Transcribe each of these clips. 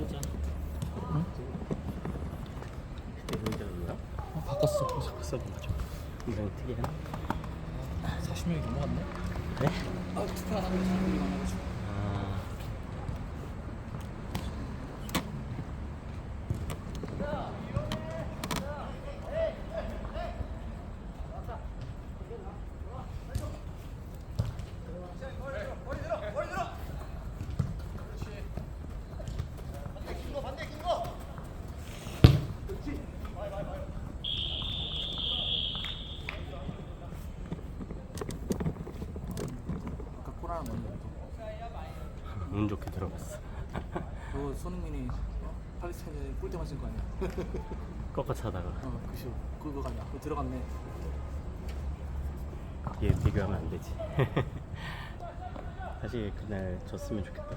응? 그때 보이잖아. 어, 바꿨어. 써 맞아. 굉장히 특이한. 40명이 넘어갔네. 그래? 아 투표 안 사람들이 많아가지고. 아. 건데. 운 좋게 들어갔어. 그 손흥민이 어? 팔레스타인에 골대 맞은 거 아니야? 꺾어 차다가 어, 그쇼 그거 아니야? 그거 들어갔네. 얘 비교하면 안 되지. 사실 그날 졌으면 좋겠다.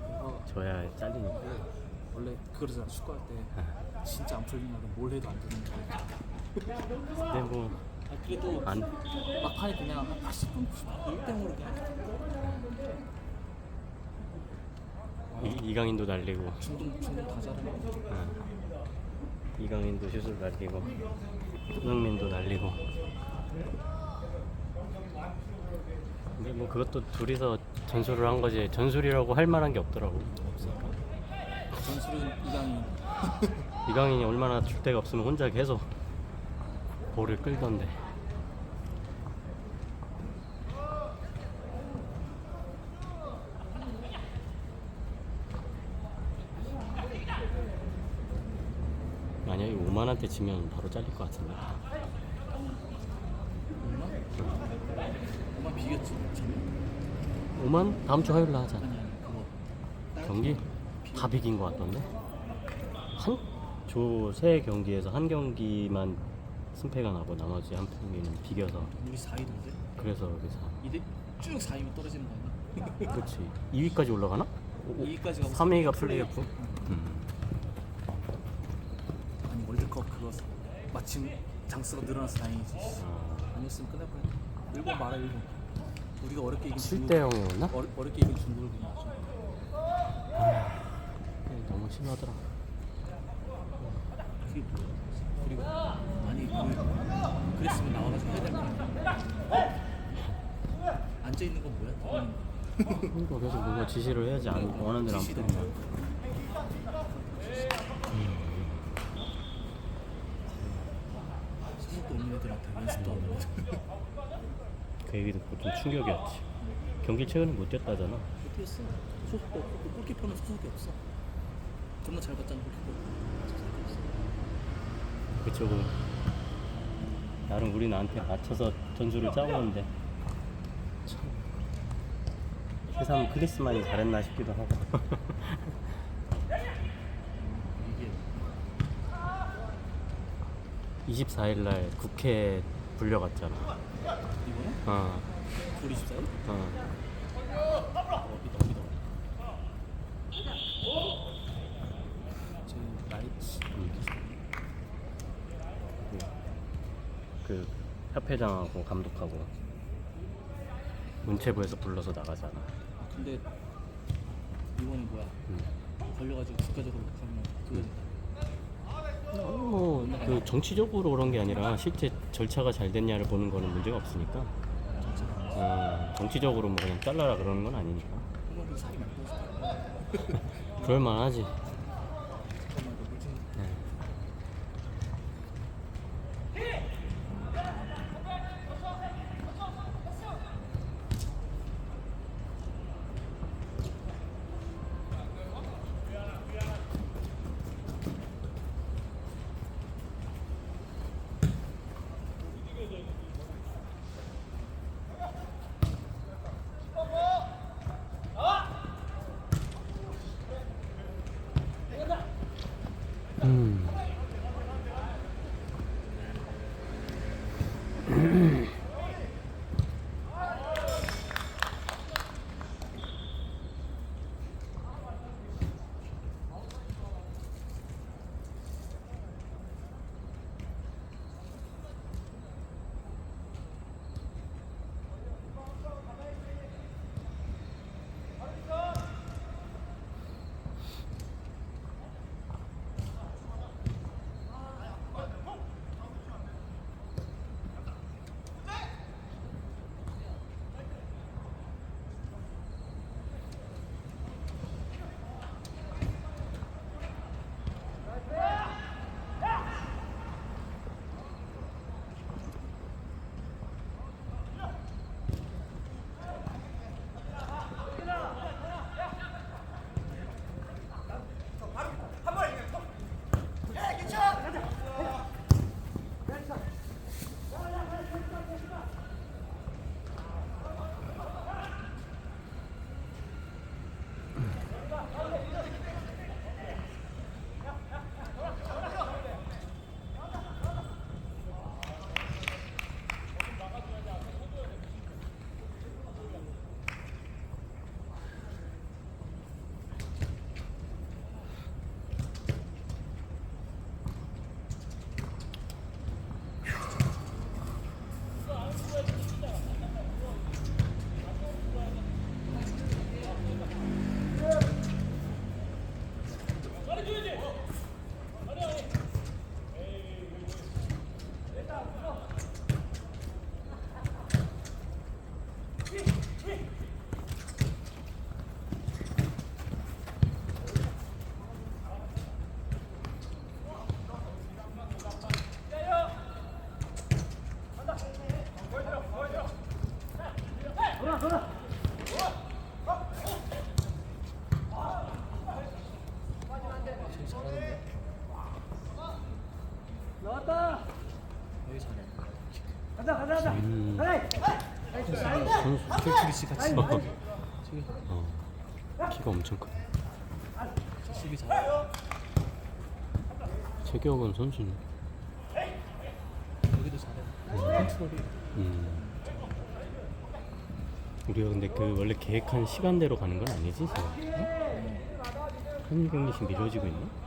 어, 져야 잘리니까. 원래 원래 그러잖아 축구할 때 진짜 안 날은 뭘 해도 안 되는 거. 근데 뭐 아 그래도 안. 막판에 그냥 한 80분 90분 1대0으로 그냥 이, 이강인도 날리고 중동 중동 다 잘하네. 어. 이강인도 슛을 날리고 손흥민도 날리고 근데 뭐 그것도 둘이서 전술을 한 거지 전술이라고 할 만한 게 없더라고 없으니까 전술은 이강인. 이강인이 얼마나 줄 데가 없으면 혼자 계속 볼을 끌던데 만약에 5만한테 지면 바로 잘릴 것 같은데? 얼마 비겼지? 참. 5만? 다음 주 화요일 날 하자. 경기 다 비긴 것 같던데 한조세 경기에서 한 경기만 승패가 나고 나머지 한 경기는 비겨서 우리 4위던데? 그래서 여기서 이대 쭉 4위면 떨어지는 거 아니야? 그렇지 2위까지 올라가나? 2위까지 가고 3위가 플레이오프? 아니 월드컵 그거 마침 장수가 늘어나서 다행이지. 아, 아니었으면 끝날 뻔했네. 일본 말아 일본. 우리가 어렵게 이긴 7대 중국 0이었나? 어려, 어렵게 이긴 중국을 그냥 너무 심하더라. 그게 뭐야? 그리고 아니 그 그랬으면 나와가지고 해야 될거 아니야? 앉아 있는 건 뭐야? 그러니까 계속 뭔가 지시를 해야지 안 원하는 대로 안 소속 애들한테 연습도 안 하고. 그 얘기 듣고 좀 충격이었지. 경기 최근에 못 뛰었다잖아. 어떻게 했어? 소속도 없고 골키퍼는 소속이 없어. 겁나 잘 봤잖아 골키퍼. 소속이 없어. 그쵸 그 나름 우리 나한테 맞춰서 전술을 짜오는데. 참. 세상 크리스만이 잘했나 싶기도 하고 이게 24일 날 국회 불려갔잖아 이거는? 어, 불 24일? 어. 어, 믿어 믿어 제 나이츠 그 협회장하고 감독하고 문체부에서 불러서 나가잖아 근데 이번이 뭐야 음. 걸려가지고 국가적으로 가면 그 뭐그 정치적으로 그런 게 아니라 실제 절차가 잘 됐냐를 보는 거는 문제가 없으니까. 어, 정치적으로 뭐 그냥 잘라라 그러는 건 아니니까. 그럴 만하지 잘하는데. 나왔다. 여기 잘해. 가자 가자 가자. 음. 선수 툴툴이 씨 같이. 어. 저기 어. 키가 엄청 커. 저 수비 잘해. 최기혁은 선수는 여기도 잘해. 컨트롤이. 음. 우리가 근데 그 원래 계획한 시간대로 가는 건 아니지 지금? 어. 한 경기씩 미뤄지고 있나?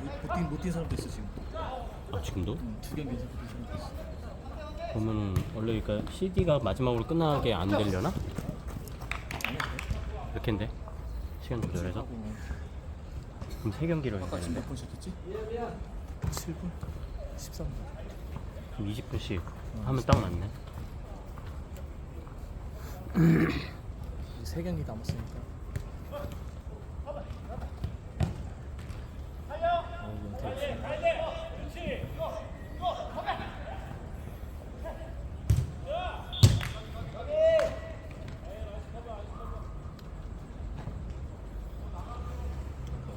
그리고 못뛴 못뛴 사람도 있어 지금. 아 지금도? 응, 두 경기 연속 못뛴 사람도 있어. 그러면 원래 그러니까 CD가 마지막으로 끝나게 안 되려나? 이렇게인데 시간 조절해서 하고 그럼 세 경기로 해야 아까 지금 되는데 몇분 시켰지? 7분? 13분. 그럼 20분씩 하면 딱 맞네 세 경기 남았으니까. 어, 연태.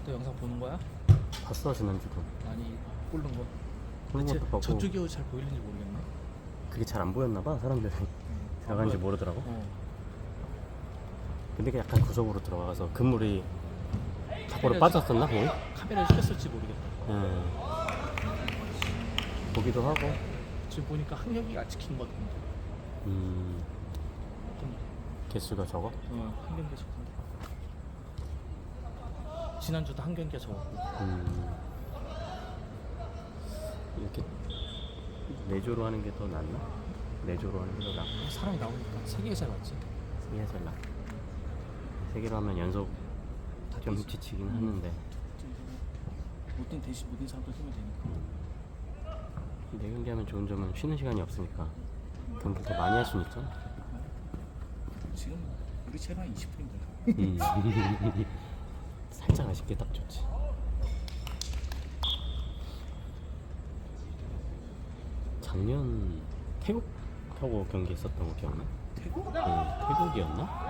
또 영상 보는 거야? 봤어 지난 주도 아니 꼴른 거. 대체 것도 봤고 저쪽이 잘 보이는지 모르겠네. 그게 잘 안 보였나 봐 사람들이 들어가는지 모르더라고 어. 근데 약간 구석으로 들어가서 그물이 카메라- 빠졌었나 거기? 카메라에 찍혔을지 모르겠다. 응 보기도 하고 지금 보니까 한 경기가 안 찍힌 것 같은데. 음 좀, 개수가 적어? 어, 한 경기가 적은데. 지난주도 한 경기가 적었고. 음 이렇게 내조로 하는 게 더 낫나? 내조로 하는 게더 나아 사람이 나오니까 세 개가 잘 맞지. 세개 잘 나. 세 개로 하면 연속 좀. 지치긴 음. 하는데 못뛴 대신 못뛴 사람도 뛰면 되니까. 네 경기 하면 좋은 점은 쉬는 시간이 없으니까 경기 더 많이 할 수는 있잖아. 지금 우리 체력이 20분인데. 음. 살짝 아쉽게 딱 좋지. 작년 태국하고 경기 했었던 거 기억나? 태국? 응, 태국이었나?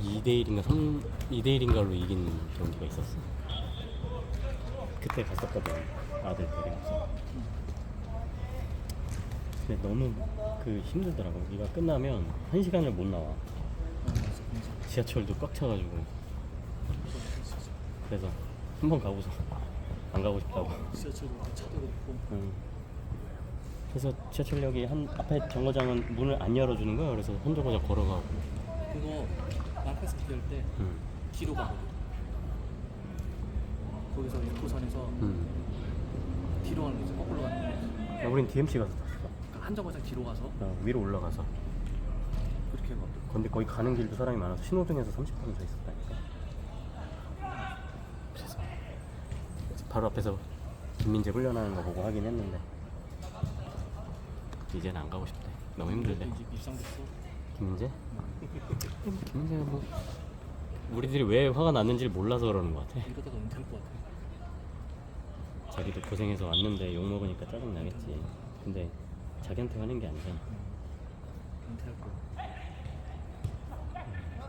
2대 1인가 3 2대 1인가로 이긴 경기가 있었어. 그때 갔었거든. 아들 데리고서. 근데 너무 그 힘들더라고. 이가 끝나면 한 시간을 못 나와. 지하철도 꽉 차가지고. 그래서 한 번 가고서 안 가고 싶다고. 지하철 차도 없고. 응. 그래서 지하철역이 한 앞에 정거장은 문을 안 열어주는 거야. 그래서 한 정거장 걸어가고. 그거 랑카스 비할 때 응. 뒤로 가거든. 거기서 1호선에서 응. 뒤로 가는 거지. 거꾸로 가는 거지. 야, 우린 DMC 가서 탔어. 그러니까 한 정거장 뒤로 가서 어, 위로 올라가서. 그렇게 가거든. 근데 거기 가는 길도 사람이 많아서 신호등에서 30분 서 있었다니까. 그래서 바로 앞에서 김민재 훈련하는 거 보고 하긴 했는데 이제는 안 가고 싶대. 너무 힘들대. 이제 입상됐어. 김민재? 김민재가 뭐 우리들이 왜 화가 났는지를 몰라서 그러는 것 같아. 이러다가 은퇴할 것 같아. 자기도 고생해서 왔는데 욕 먹으니까 짜증 나겠지. 근데 자기한테 화낸 게 아니잖아. 은퇴할 거야.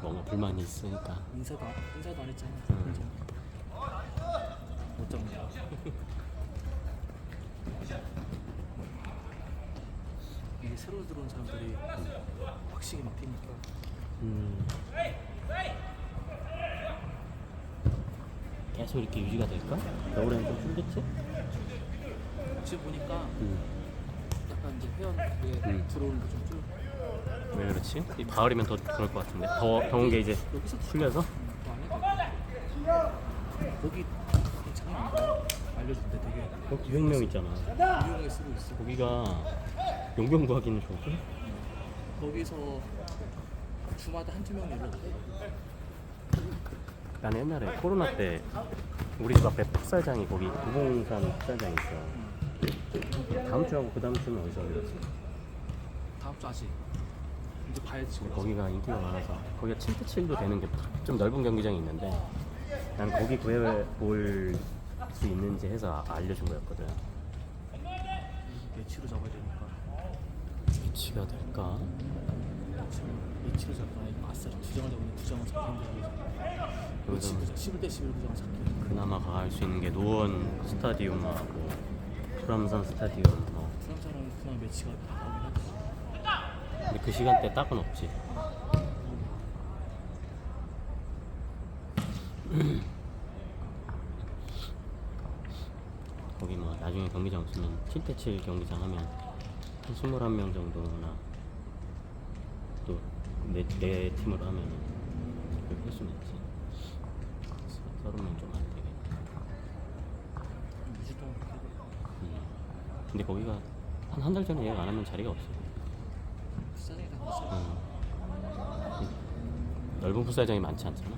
뭔가 불만이 있으니까. 인사도 안, 인사도 안 했잖아. 음. 못 잡냐. 이게 새로 들어온 사람들이 확실히 막 뛰니까 음. 계속 이렇게 유지가 될까? 겨울에는 좀 줄겠지? 지금 보니까 음. 약간 이제 회원 그게 음. 들어오는 게좀 줄. 왜 그렇지? 이 가을이면 더 그럴 것 같은데. 더 더운 게 이제 여기서 풀려서? 거기 장난. 알려준대 되게 거기 유행명 있잖아. 유용하게 쓰고 있어. 거기가 용병 구하기는 좋고. 거기서 주마다 한두 명 내려. 나는 옛날에 코로나 때 우리 집 앞에 풋살장이 거기 구봉산 풋살장이 있어. 다음 주하고 그 다음 주는 어디서 하기로 다음 주 아직 이제 봐야지. 거기가 인기가 많아서 거기가 7대7도 되는 게 좀 넓은 경기장이 있는데 난 거기 구해볼 수 있는지 해서 알려준 거였거든 매치로 잡아야 되니까. 위치가 될까? 예치를 잡거나 아싸리 두 장을 잡으면 두 장은 잡힌다고 그렇지 여기서 11대 11두 장을 잡게 그나마 갈수 있는 게 노원 스타디움하고 프람산 스타디움. 뭐 프랑스랑 그나마 매치가 나오긴 하지. 근데 그 시간대 딱은 없지. 거기 뭐 나중에 경기장 없으면 7대7 경기장 하면 한 21명 정도나 또내내 팀으로 하면 할 수는 있지 30명 좀안 되겠다 2주 동안 음. 근데 거기가 한 한 달 전에 예약 안 하면 자리가 없어 다 갔어 음. 넓은 풋살장이 많지 않잖아.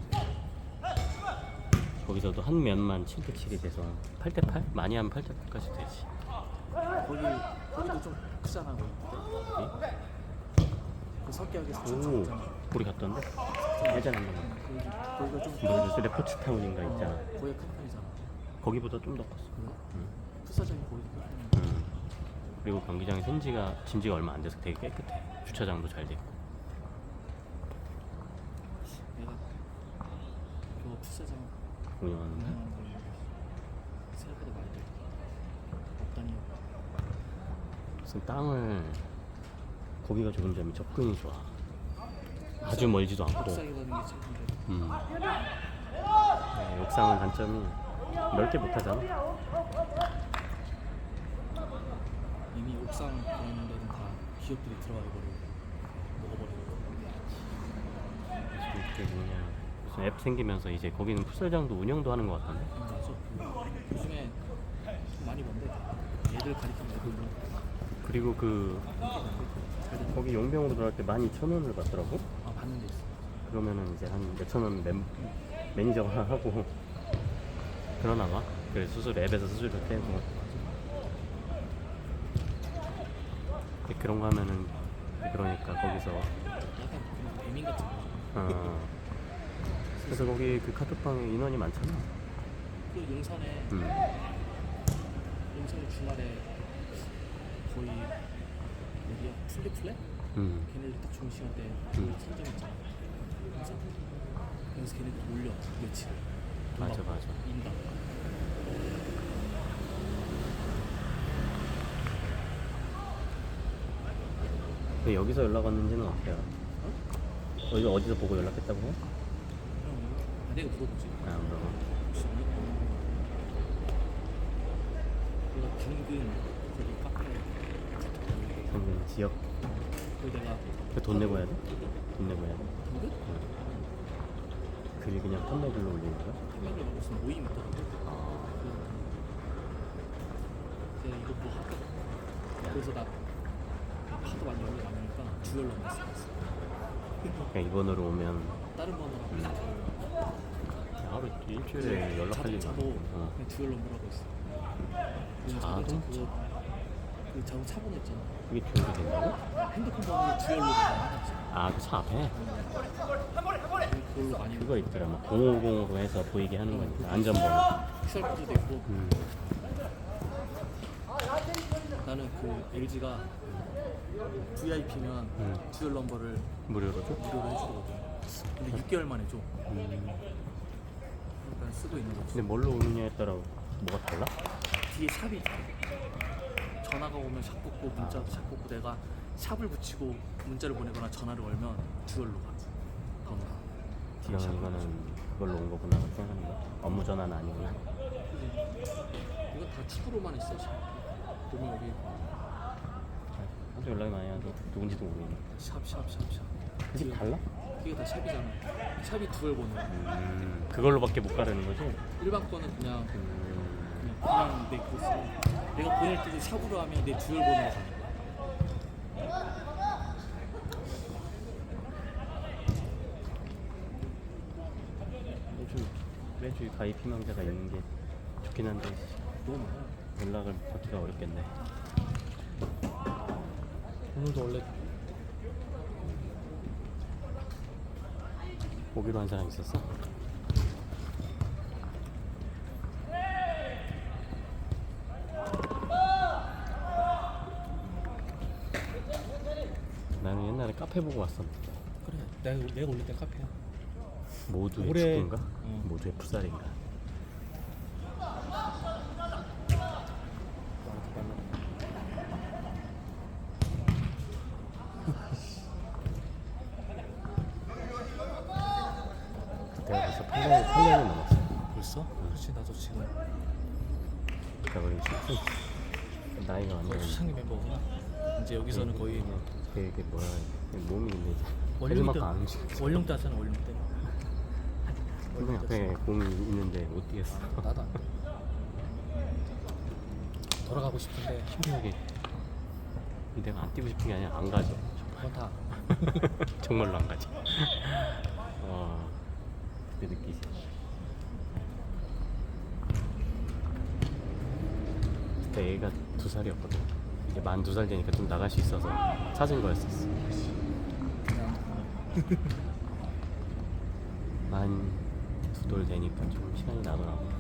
거기서도 한 면만 7대 7이 돼서 8대 8? 많이 하면 8대 8까지 되지. 거기 거기도 좀 크잖아 거기 그 석계역에서 오, 좀 작잖아 우리 갔던데? 예전에 한번 거기 거기가 좀뭐 요새 포츠타운인가 있잖아. 거기 큰 편이잖아 거기보다 좀 더 컸어. 그래? 응. 풋사장이 편이야 음. 그리고 경기장이 생지가 진지가 얼마 안 돼서 되게 깨끗해. 주차장도 잘 돼 있고. 내가 그거 풋사장 운영하는 데. 운영하는 거 생각보다 많이 들다 없다니 무슨 땅을 거기가 좋은 점이 접근이 좋아. 아주 멀지도 않고. 음. 네, 옥상은 단점이 넓게 못 하잖아. 이미 옥상 그런 데는 다 기업들이 들어가 버리고 먹어버리고 이게 뭐냐 무슨 앱 생기면서 이제 거기는 풋살장도 운영도 하는 것 같던데. 음, 맞아 그 요즘에 많이 번데 애들 가리키는 거 보면 그리고 그 거기 용병으로 들어갈 때 12,000원을 받더라고. 그러면은 이제 한 몇천 원 매, 매니저가 하고 그러나 봐. 그래 수수료 앱에서 수수료 떼고. 그런 거 하면은 그러니까 거기서 약간 배민 같은 거 어 그래서 거기 그 카톡방에 인원이 많잖아. 그 용산에 음. 용산에 주말에 거의 어디야 플리플레? 음. 걔네들 딱 좋은 시간대 음. 선정했잖아 항상 그래서 걔네들 올려 며칠 맞아, 맞아. 인당 근데 여기서 연락 왔는지는 알아? 어디 어디서 보고 연락했다고 해? 형 아, 내가 물어보지 아 물어봐. 혹시 없니? 내가 당근 거기 카페 평균 지역 그 내가 그 돈 내고 해야 돼? 해야 돼? 당근? 글이 그냥 텀네글로 올리는 거야? 탐내글 무슨 모임 있더라고 아 내가 이거 뭐 할까 그래서 나 하도 많이 연락이 안 오니까 주열로 안 했어 그냥 이번으로 오면 다른 번호로 음. 하루 일주일에 연락할 일이 자동차도 어. 그냥 넘버로 하고 있어 요즘 자동차 자동차? 그거 그 자동차 번호 있잖아 그게 듀얼이 된다고? 핸드폰 번호로 듀얼로 하지 아 그 차 앞에? 많이 그거 있더라 막 050으로 해서 보이게 하는 거니까 안전번호 QR 코드도 있고 음. 나는 그 LG가 VIP면 음. 듀얼 넘버를 무료로 줘? 무료로 해주거든 근데 6개월 만에 줘 음. 그러니까 쓰고 있는 거지 근데 뭘로 오느냐에 따라 뭐가 달라? 뒤에 샵이 있대. 전화가 오면 샵 붙고 문자도 샵 붙고 내가 샵을 붙이고 문자를 보내거나 전화를 걸면 듀얼로 가. 번호가. 샵을 이거는. 그걸로 온 거구나 생각하는 거야? 업무 전화는 아니구나. 이거 다 축구로만 했어 샵 보면 여기 아주 연락이 많이 와서 누군지도 모르겠네. 샵샵샵샵. 그게 달라? 이게 다 샵이잖아. 샵이 듀얼 번호야. 음, 그걸로밖에 못 가르는 거지? 일반 거는 그냥 음, 그냥, 그냥 내 그거 쓰고. 내가 보낼 때도 샵으로 하면 내 듀얼 번호가 가는 거야 요즘 매주 가입 희망자가 있는 게 좋긴 한데 연락을 받기가 어렵겠네 오늘도 원래 오기로 한 사람 있었어? 나는 옛날에 카페 카페 보고 왔었는데 그래 내가 내가 올릴 때 카페야 모두의 올해- 축구인가? 응. 모두의 풋살인가? 그때가 벌써 8년, 8년이 넘었어 벌써? 그렇지 나도 지금 그러니까 우리 슈팅 나이가 완전 거의 수상기 멤버구나 이제 여기서는 거의 되게 이게 돼. 몸이 있는데 원룡 때 헤드만큼 안 움직여 원룡 때 하잖아 원룡 때 그냥 앞에 공이 있는데 못 뛰겠어. 나도 안 돼. 돌아가고 싶은데. 신기하게 내가 안 뛰고 싶은 게 아니라 안 가죠. 그건 다. 정말로 안 가지 와 그때 느끼지 그때 애가 두 살이었거든 이제 만 두 살 되니까 좀 나갈 수 있어서 찾은 거였었어. 그냥. 만두 돌 되니까 좀 시간이 나더라고 음.